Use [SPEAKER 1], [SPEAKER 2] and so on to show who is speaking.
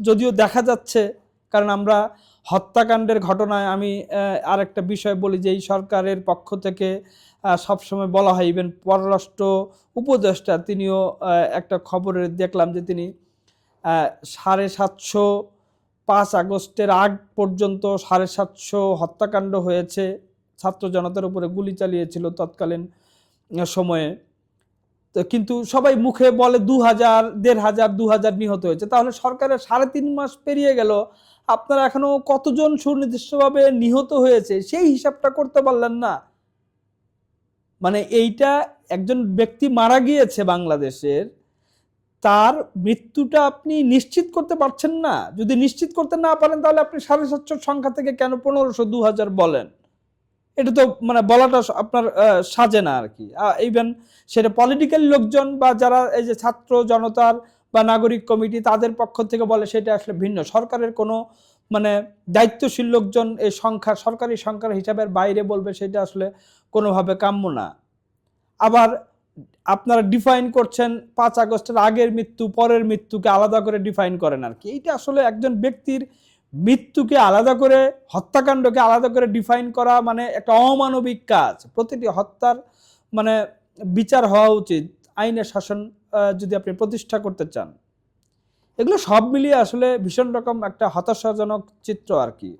[SPEAKER 1] যদিও দেখা যাচ্ছে কারণ আমরা হত্যাকাণ্ডের ঘটনায় আমি আহ, আরেকটা বিষয় বলি যে এই সরকারের পক্ষ থেকে সবসময় বলা হয় ইভেন পররাষ্ট্র উপদেষ্টা তিনিও একটা খবরে দেখলাম যে তিনি সাড়ে সাতশো পাঁচ আগস্টের আগ পর্যন্ত সাড়ে সাতশো হত্যাকাণ্ড হয়েছে ছাত্র জনতার উপরে গুলি চালিয়েছিল তৎকালীন সময়ে। তো কিন্তু সবাই মুখে বলে দু হাজার, দেড় হাজার, দু হাজার নিহত হয়েছে। তাহলে সরকারের সাড়ে তিন মাস পেরিয়ে গেল, আপনারা এখনও কতজন সুনির্দিষ্টভাবে নিহত হয়েছে সেই হিসাবটা করতে পারলেন না। মানে এইটা একজন ব্যক্তি মারা গিয়েছে বাংলাদেশের, তার মৃত্যুটা আপনি নিশ্চিত করতে পারছেন না। যদি নিশ্চিত করতে না পারেন, তাহলে আপনি সাড়ে সাতশোর সংখ্যা থেকে কেন পনেরোশো, দু হাজার বলেন? এটা তো মানে বলাটা আপনার সাজে না আর কি ইভেন সেটা পলিটিক্যাল লোকজন বা যারা এই যে ছাত্র জনতার বা নাগরিক কমিটি তাদের পক্ষ থেকে বলে সেটা আসলে ভিন্ন। সরকারের কোনো মানে দায়িত্বশীল লোকজন এই সংখ্যা, সরকারি সংখ্যার হিসাবের বাইরে বলবে সেটা আসলে কোনোভাবে কাম্য না। আবার আপনারা ডিফাইন করছেন পাঁচ আগস্টের আগের মৃত্যু, পরের মৃত্যুকে আলাদা করে ডিফাইন করেন আর কি এইটা আসলে একজন ব্যক্তির মৃত্যুকে আলাদা করে, হত্যাকাণ্ডকে আলাদা করে ডিফাইন করা মানে একটা অমানবিক কাজ। প্রতিটি হত্যার মানে বিচার হওয়া উচিত, আইনের শাসন যদি আপনি প্রতিষ্ঠা করতে চান। এগুলো সব মিলিয়ে আসলে ভীষণ রকম একটা হতাশাজনক চিত্র আর কি।